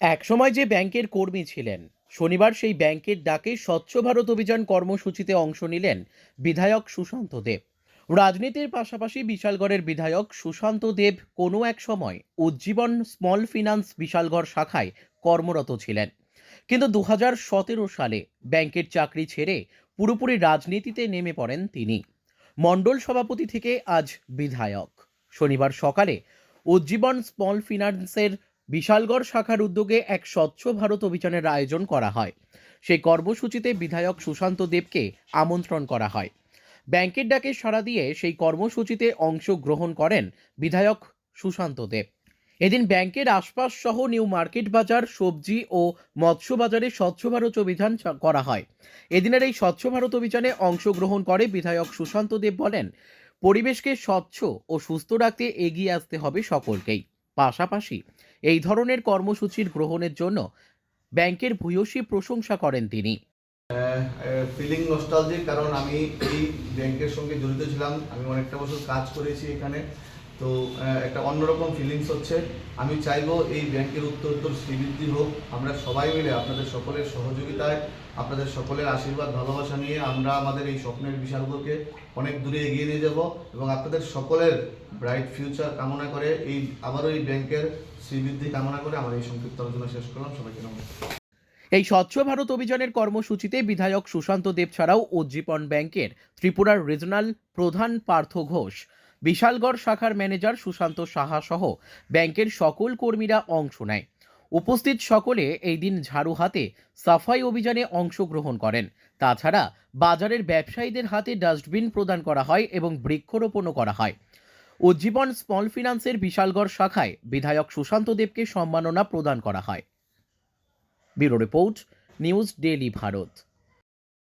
একসময় যে ব্যাংকের কর্মী ছিলেন, শনিবার সেই ব্যাংকের ডাকে স্বচ্ছ ভারত অভিযান কর্মসূচিতে অংশ নিলেন বিধায়ক সুশান্ত দেব। রাজনীতির পাশাপাশি বিশালগড়ের বিধায়ক সুশান্ত দেব কোনো এক সময় উজ্জীবন স্মল ফিনান্স বিশালগড় শাখায় কর্মরত ছিলেন। কিন্তু দু হাজার সতেরো সালে ব্যাংকের চাকরি ছেড়ে পুরোপুরি রাজনীতিতে নেমে পড়েন তিনি। মণ্ডল সভাপতি থেকে আজ বিধায়ক। শনিবার সকালে উজ্জীবন স্মল ফিনান্সের বিশালগড় শাখার উদ্যোগে এক স্বচ্ছ ভারত অভিযানের আয়োজন করা হয়। সেই কর্মসূচিতে বিধায়ক সুশান্ত দেবকে আমন্ত্রণ করা হয়। ব্যাংকের ডাকে সাড়া দিয়ে সেই কর্মসূচিতে অংশগ্রহণ করেন বিধায়ক সুশান্ত দেব। এদিন ব্যাংকের আশপাশ সহ নিউ মার্কেট বাজার, সবজি ও মৎস্য বাজারে স্বচ্ছ ভারত অভিযান করা হয়। এদিনের এই স্বচ্ছ ভারত অভিযানে অংশগ্রহণ করে বিধায়ক সুশান্ত দেব বলেন, পরিবেশকে স্বচ্ছ ও সুস্থ রাখতে এগিয়ে আসতে হবে সকলকেই। পাশাপাশি এই ধরনের কর্মসূচির গ্রহণের জন্য ব্যাংকের ভূয়সী প্রশংসা করেন তিনি। ফিলিং নস্টালজিক কারণ আমি এই ব্যাংকের সঙ্গে জড়িত ছিলাম। আমি অনেকটা বছর কাজ করেছি এখানে। তো একটা অন্যরকম ফিলিংস হচ্ছে। আমি চাইব এই ব্যাংকের উত্তর উত্তর শ্রীবৃদ্ধি হোক। আমরা সবাই মিলে আপনাদের সকলের সহযোগিতায়, আপনাদের সকলের আশীর্বাদ, ভালোবাসা নিয়ে আমরা আমাদের এই স্বপ্নের বিশালগুলোকে অনেক দূরে এগিয়ে নিয়ে যাব এবং আপনাদের সকলের ব্রাইট ফিউচার কামনা করে এই, আবারও এই ব্যাংকের শ্রীবৃদ্ধি কামনা করে আমার এই সংক্ষিপ্ত আলোচনা শেষ করলাম। সবাইকে নমস্কার। এই স্বচ্ছ ভারত অভিযানের কর্মসূচিতে বিধায়ক সুশান্ত দেব ছাড়াও উজ্জীবন ব্যাংকের ত্রিপুরার রিজনাল প্রধান পার্থ ঘোষ বিশালগড় শাখার ম্যানেজার সুশান্ত সাহা সহ ব্যাংকের সকল কর্মীরা অংশ নেয়। উপস্থিত সকলে এই দিন ঝাড়ু হাতে সাফাই অভিযানে অংশগ্রহণ করেন। তাছাড়া বাজারের ব্যবসায়ীদের হাতে ডাস্টবিন প্রদান করা হয় এবং বৃক্ষরোপণও করা হয়। উজ্জীবন স্মল ফিনান্সের বিশালগড় শাখায় বিধায়ক সুশান্ত দেবকে সম্মাননা প্রদান করা হয়। Bureau report, news daily Bharat.